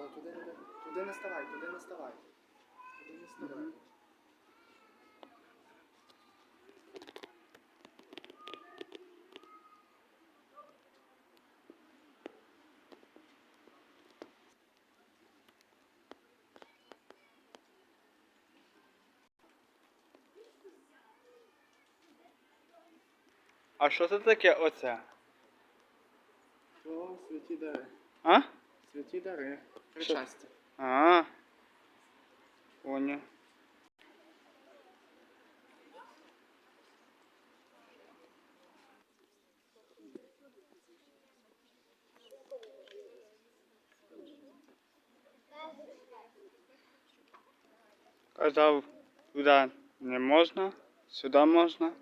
Але туди не, туди не ставай, туди не ставай. Туди не ставай. А що це таке оце? О, святі дари. А? Святі дари. Причастя. А. Понял. Казав, туди не можна, сюди можна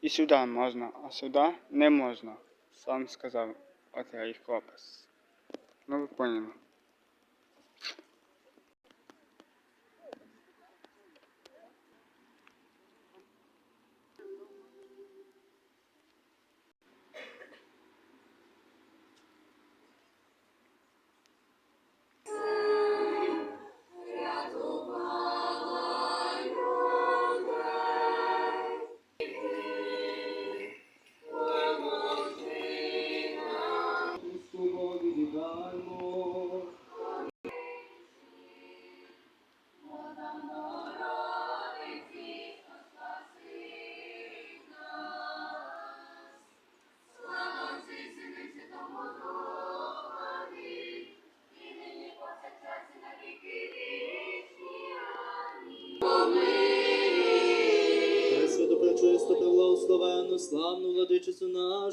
і сюди можна, а сюди не можна. Сам сказав оцей хлопець. Ну ви поняли.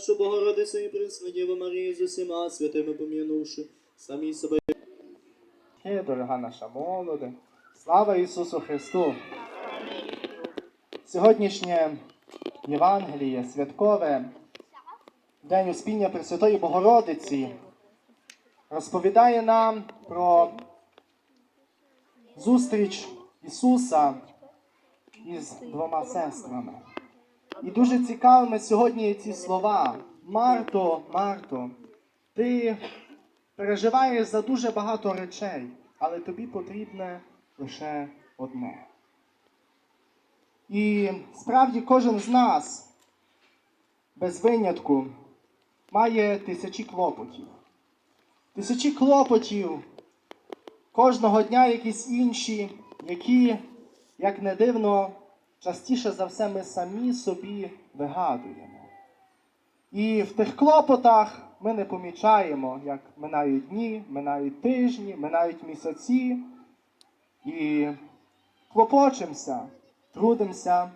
Нашу, Богородицю і Преснодіву Марію з усіма святими пом'янувши, самі себе. Є, дорога наша молоде. Слава Ісусу Христу! Сьогоднішнє Євангеліє святкове, День Успіння Пресвятої Богородиці, розповідає нам про зустріч Ісуса із двома сестрами. І дуже цікавими сьогодні ці слова. Марто, Марто, ти переживаєш за дуже багато речей, але тобі потрібне лише одне. І справді кожен з нас, без винятку, має тисячі клопотів. Тисячі клопотів кожного дня якісь інші, які, як не дивно, частіше за все ми самі собі вигадуємо. І в тих клопотах ми не помічаємо, як минають дні, минають тижні, минають місяці. І клопочемося, трудимося.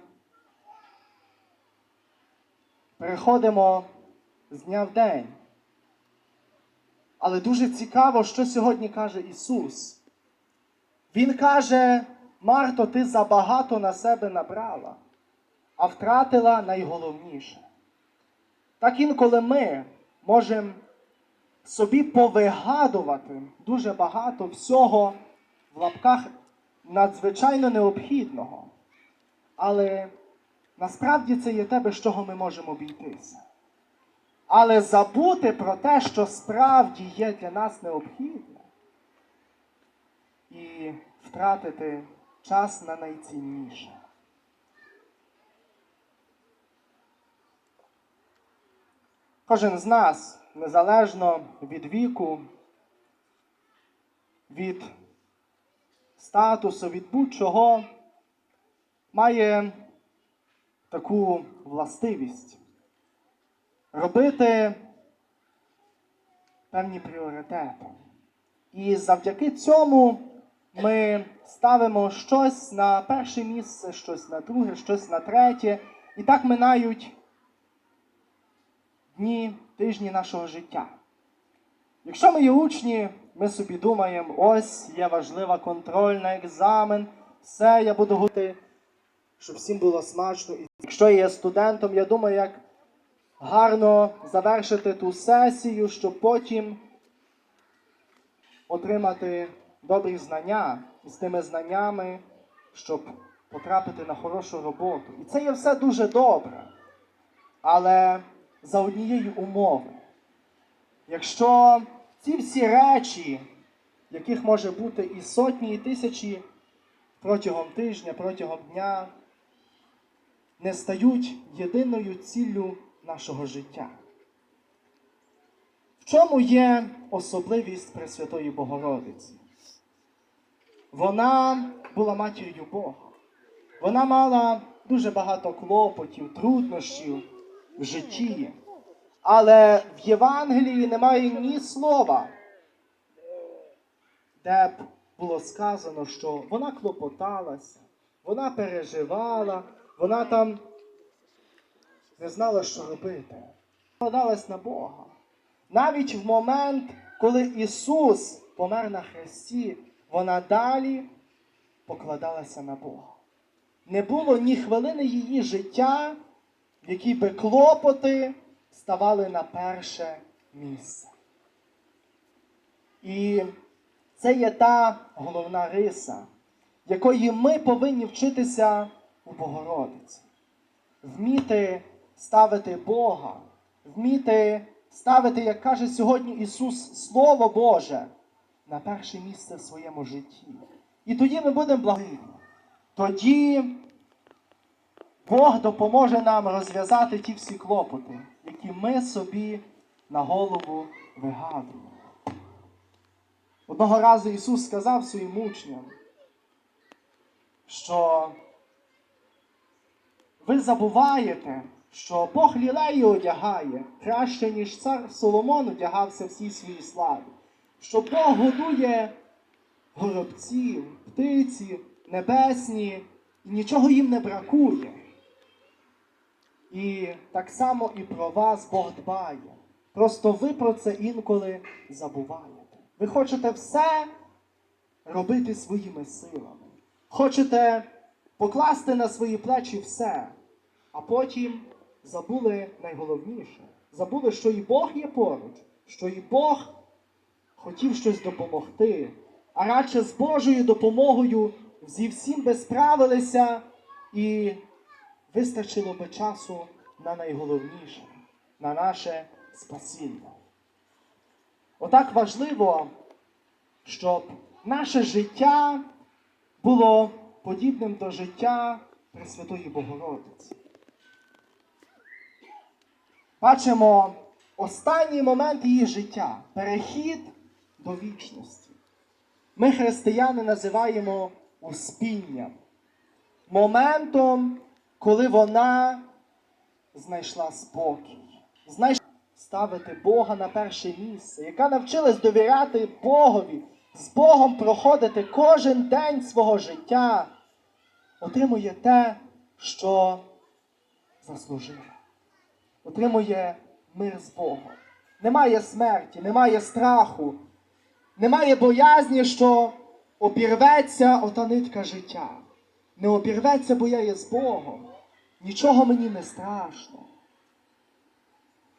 Переходимо з дня в день. Але дуже цікаво, що сьогодні каже Ісус. Він каже, Марто, ти забагато на себе набрала, а втратила найголовніше. Так інколи ми можемо собі повигадувати дуже багато всього в лапках надзвичайно необхідного. Але насправді це є те, без чого ми можемо обійтися. Але забути про те, що справді є для нас необхідне, і втратити час на найцінніше. Кожен з нас, незалежно від віку, від статусу, від будь-чого, має таку властивість робити певні пріоритети. І завдяки цьому ми ставимо щось на перше місце, щось на друге, щось на третє. І так минають дні, тижні нашого життя. Якщо ми є учні, ми собі думаємо, ось є важлива контрольна екзамен, все, я буду готувати, щоб всім було смачно. І якщо я є студентом, я думаю, як гарно завершити ту сесію, щоб потім отримати добрі знання і з тими знаннями, щоб потрапити на хорошу роботу. І це є все дуже добре. Але за однієї умови. Якщо ці всі речі яких може бути і сотні, і тисячі протягом тижня, протягом дня, не стають єдиною ціллю нашого життя. В чому є особливість Пресвятої Богородиці? Вона була матір'ю Бога. Вона мала дуже багато клопотів, труднощів в житті. Але в Євангелії немає ні слова, де б було сказано, що вона клопоталася, вона переживала, вона там не знала, що робити. Покладалась на Бога. Навіть в момент, коли Ісус помер на хресті, вона далі покладалася на Бога. Не було ні хвилини її життя, в якій би клопоти ставали на перше місце. І це є та головна риса, якої ми повинні вчитися у Богородиці. Вміти ставити Бога, вміти ставити, як каже сьогодні Ісус, Слово Боже на перше місце в своєму житті. І тоді ми будемо благі. Тоді Бог допоможе нам розв'язати ті всі клопоти, які ми собі на голову вигадуємо. Одного разу Ісус сказав своїм учням, що ви забуваєте, що Бог лілеї одягає краще, ніж цар Соломон одягався всій своїй славі, що Бог годує горобців, птиці, небесні, і нічого їм не бракує. І так само і про вас Бог дбає. Просто ви про це інколи забуваєте. Ви хочете все робити своїми силами. Хочете покласти на свої плечі все, а потім забули найголовніше. Забули, що і Бог є поруч, що і Бог хотів щось допомогти, а радше з Божою допомогою зі всім би справилися і вистачило би часу на найголовніше, на наше спасіння. Отак важливо, щоб наше життя було подібним до життя Пресвятої Богородиці. Бачимо останній момент її життя перехід до вічності. Ми, християни, називаємо успінням, моментом, коли вона знайшла спокій, знайшла ставити Бога на перше місце, яка навчилась довіряти Богові, з Богом проходити кожен день свого життя, отримує те, що заслужила. Отримує мир з Богом. Немає смерті, немає страху, немає боязні, що обірветься ота нитка життя. Не обірветься, бо я є з Богом. Нічого мені не страшно.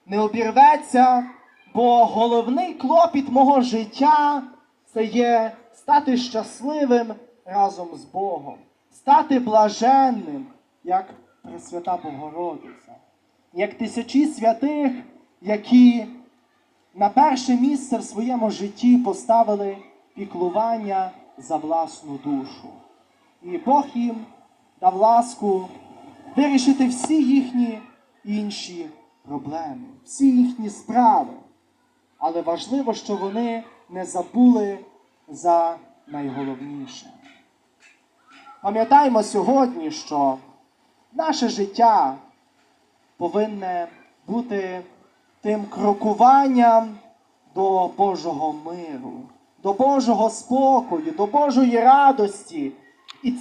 Не обірветься, бо головний клопіт мого життя це є стати щасливим разом з Богом, стати блаженним, як Пресвята Богородиця, як тисячі святих, які на перше місце в своєму житті поставили піклування за власну душу. І Бог їм дав ласку вирішити всі їхні інші проблеми, всі їхні справи. Але важливо, що вони не забули за найголовніше. Пам'ятаємо сьогодні, що наше життя повинне бути тим крокуванням до Божого миру, до Божого спокою, до Божої радості. І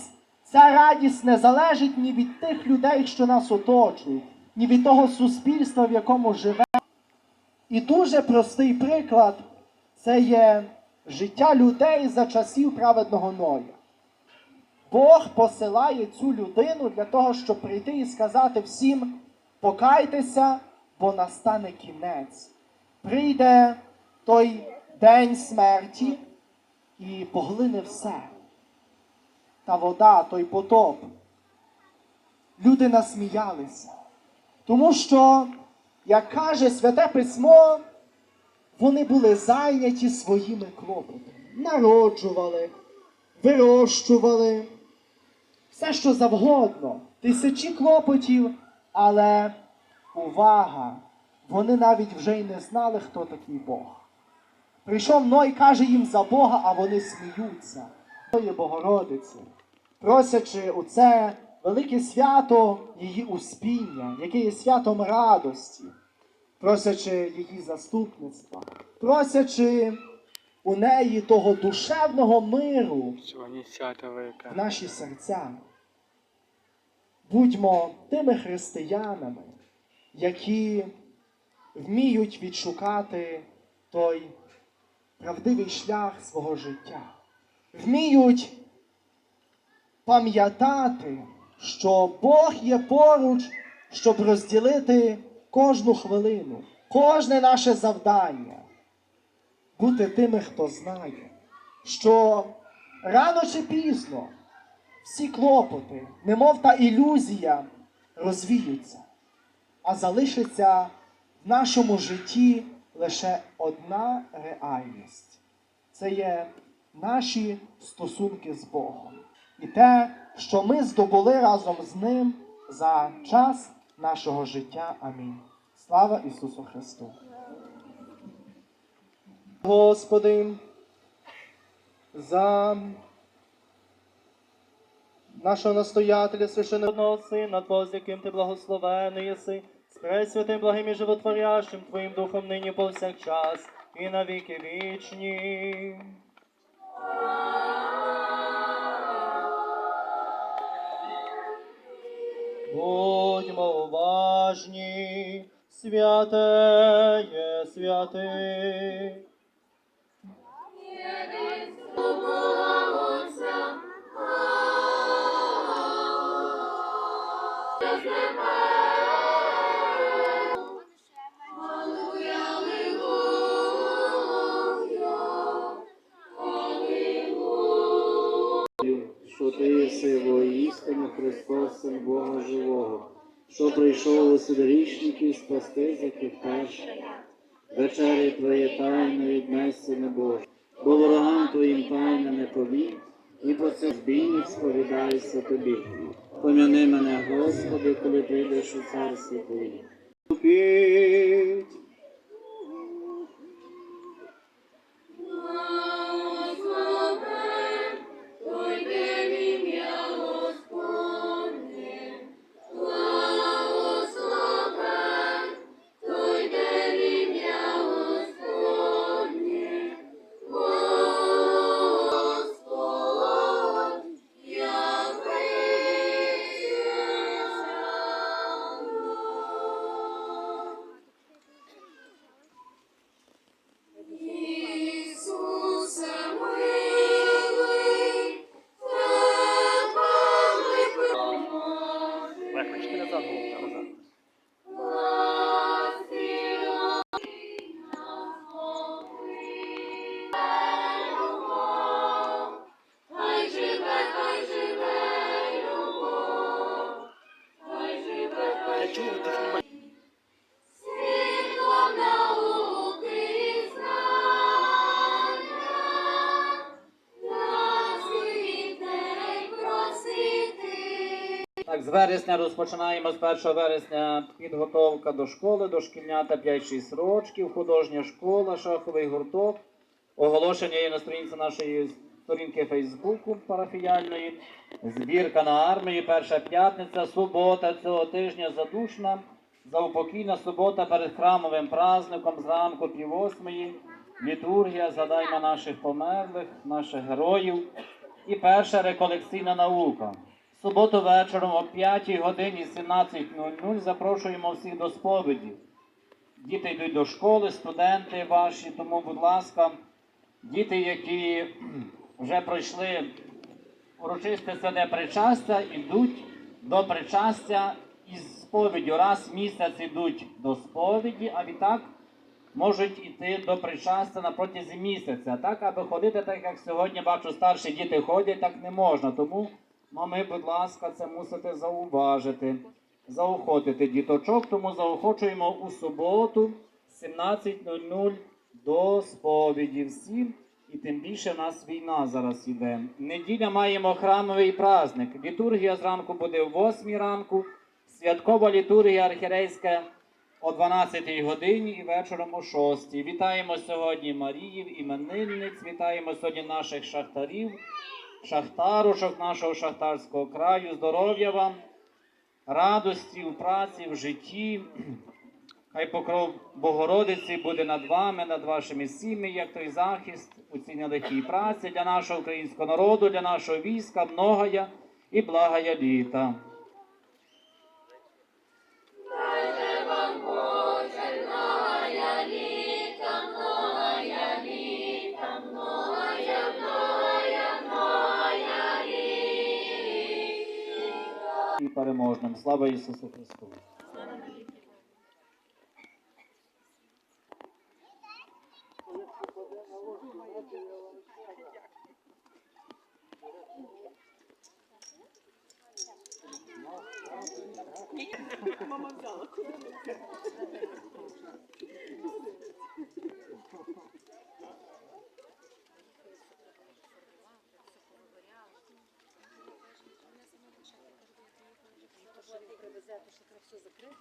ця радість не залежить ні від тих людей, що нас оточують, ні від того суспільства, в якому живемо. І дуже простий приклад це є життя людей за часів праведного Ноя. Бог посилає цю людину для того, щоб прийти і сказати всім: покайтеся, бо настане кінець. Прийде той день смерті і поглине все. Та вода, той потоп. Люди насміялися. Тому що, як каже Святе Письмо, вони були зайняті своїми клопотами. народжували, вирощували, все що завгодно, тисячі клопотів, але увага! Вони навіть вже й не знали, хто такий Бог. Прийшов Ной, каже їм за Бога, а вони сміються. Тої Богородиці, просячи у це велике свято її успіння, яке є святом радості, просячи її заступництва, просячи у неї того душевного миру в наші серця. Будьмо тими християнами, які вміють відшукати той правдивий шлях свого життя, вміють пам'ятати, що Бог є поруч, щоб розділити кожну хвилину, кожне наше завдання, бути тими, хто знає, що рано чи пізно всі клопоти, немов та ілюзія, розвіються, а залишиться в нашому житті лише одна реальність це є наші стосунки з Богом. І те, що ми здобули разом з Ним за час нашого життя. Амінь. Слава Ісусу Христу! Господи, за нашого настоятеля священного Сина, Твого, з яким ти благословений єси, з пресвятим благим і животворящим Твоїм Духом нині повсякчас і на віки вічні. Будьмо уважні, святе святий. Воістину Христос, Бога Живого, що прийшов у грішників спасти за тих перших. Вечері Твоє тайне віднесся не Боже, бо ворогам Твоїм тайне не повій, і по це збійник сповідаюся Тобі. Пом'яни мене, Господи, коли прийдеш у царстві Твоє. З вересня розпочинаємо з 1 вересня підготовка до школи, дошкільнята 5-6 років, художня школа, шаховий гурток. Оголошення є на сторінці нашої сторінки Фейсбуку парафіяльної. Збірка на армії, перша п'ятниця, субота цього тижня задушна, заупокійна субота перед храмовим праздником зранку пів восьмої. Літургія, згадаймо наших померлих, наших героїв. І перша реколекційна наука. Суботу вечором о 5 годині 17.00 запрошуємо всіх до сповіді. Діти йдуть до школи, студенти ваші, тому, будь ласка, діти, які вже пройшли урочисте святе причастя, йдуть до причастя із сповіддю. Раз в місяць йдуть до сповіді, а відтак можуть йти до причастя на протязі місяця. Так, аби ходити, так як сьогодні бачу, старші діти ходять, так не можна. Тому ну, ми, будь ласка, це мусите зауважити, заохотити діточок. Тому заохочуємо у суботу 17.00 до сповіді всім. І тим більше нас війна зараз іде. Неділя маємо храмовий праздник. Літургія зранку буде о 8 ранку, святкова літургія архірейська о 12 годині і вечором о 6. Вітаємо сьогодні Маріїв, іменинниць, вітаємо сьогодні наших шахтарів, шахтарушок нашого шахтарського краю. Здоров'я вам, радості в праці, в житті. Хай покров Богородиці буде над вами, над вашими сім'ями, як той захист у цій нелегкій праці для нашого українського народу, для нашого війська, многая і благая літа. І переможним. Слава Ісусу Христу! Що треба все закрити.